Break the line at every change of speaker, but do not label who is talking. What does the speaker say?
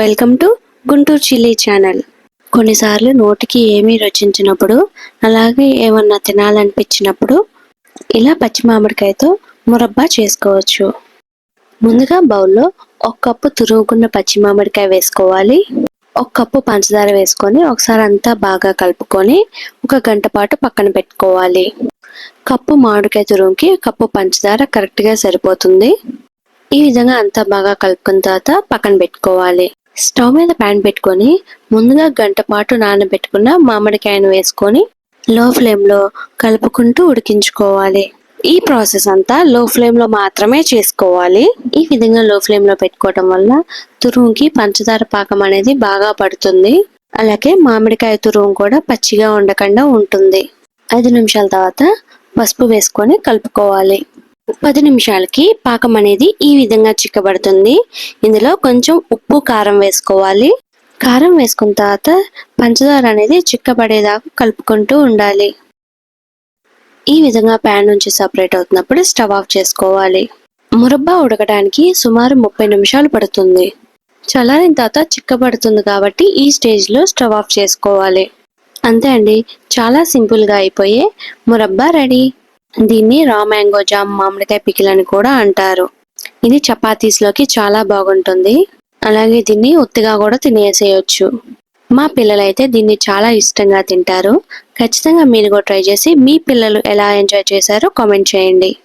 Welcome to Guntur chilli channel. కొన్నిసార్లు నోటికి ఏమీ రుచించినప్పుడు అలాగే ఏమన్నా తినాలనిపించినప్పుడు ఇలా పచ్చి మామిడికాయతో మురబ్బా చేసుకోవచ్చు. ముందుగా బౌల్లో ఒక కప్పు తురుగుకున్న పచ్చి మామిడికాయ వేసుకోవాలి. ఒక కప్పు పంచదార వేసుకొని ఒకసారి అంతా బాగా కలుపుకొని ఒక గంట పాటు పక్కన పెట్టుకోవాలి. కప్పు మామిడికాయ తురుగుకి కప్పు పంచదార కరెక్ట్గా సరిపోతుంది. ఈ విధంగా అంతా బాగా కలుపుకున్న తర్వాత పక్కన పెట్టుకోవాలి. స్టవ్ మీద ప్యాన్ పెట్టుకొని ముందుగా గంట పాటు నానబెట్టుకున్న మామిడికాయను వేసుకొని లో ఫ్లేమ్లో కలుపుకుంటూ ఉడికించుకోవాలి. ఈ ప్రాసెస్ అంతా లో ఫ్లేమ్లో మాత్రమే చేసుకోవాలి. ఈ విధంగా లో ఫ్లేమ్లో పెట్టుకోవడం వల్ల తురుముకి పంచదార పాకం అనేది బాగా పడుతుంది. అలాగే మామిడికాయ తురుము కూడా పచ్చిగా ఉండకుండా ఉంటుంది. ఐదు నిమిషాల తర్వాత పసుపు వేసుకొని కలుపుకోవాలి. పది నిమిషాలకి పాకం అనేది ఈ విధంగా చిక్కబడుతుంది. ఇందులో కొంచెం ఉప్పు కారం వేసుకోవాలి. కారం వేసుకున్న తర్వాత పంచదార అనేది చిక్కబడేదాకా కలుపుకుంటూ ఉండాలి. ఈ విధంగా ప్యాన్ నుంచి సపరేట్ అవుతున్నప్పుడు స్టవ్ ఆఫ్ చేసుకోవాలి. మురబ్బా ఉడకడానికి సుమారు ముప్పై నిమిషాలు పడుతుంది. చల్లారిన తర్వాత చిక్కబడుతుంది కాబట్టి ఈ స్టేజ్లో స్టవ్ ఆఫ్ చేసుకోవాలి. అంతే అండి. చాలా సింపుల్గా అయిపోయే మురబ్బా రెడీ. దీన్ని రా మ్యాంగో జామ్ మామిడికాయ పికిల్ అని కూడా అంటారు. ఇది చపాతీస్లోకి చాలా బాగుంటుంది. అలాగే దీన్ని ఒత్తిగా కూడా తినేసేయచ్చు. మా పిల్లలైతే దీన్ని చాలా ఇష్టంగా తింటారు. ఖచ్చితంగా మీరు కూడా ట్రై చేసి మీ పిల్లలు ఎలా ఎంజాయ్ చేశారో కామెంట్ చేయండి.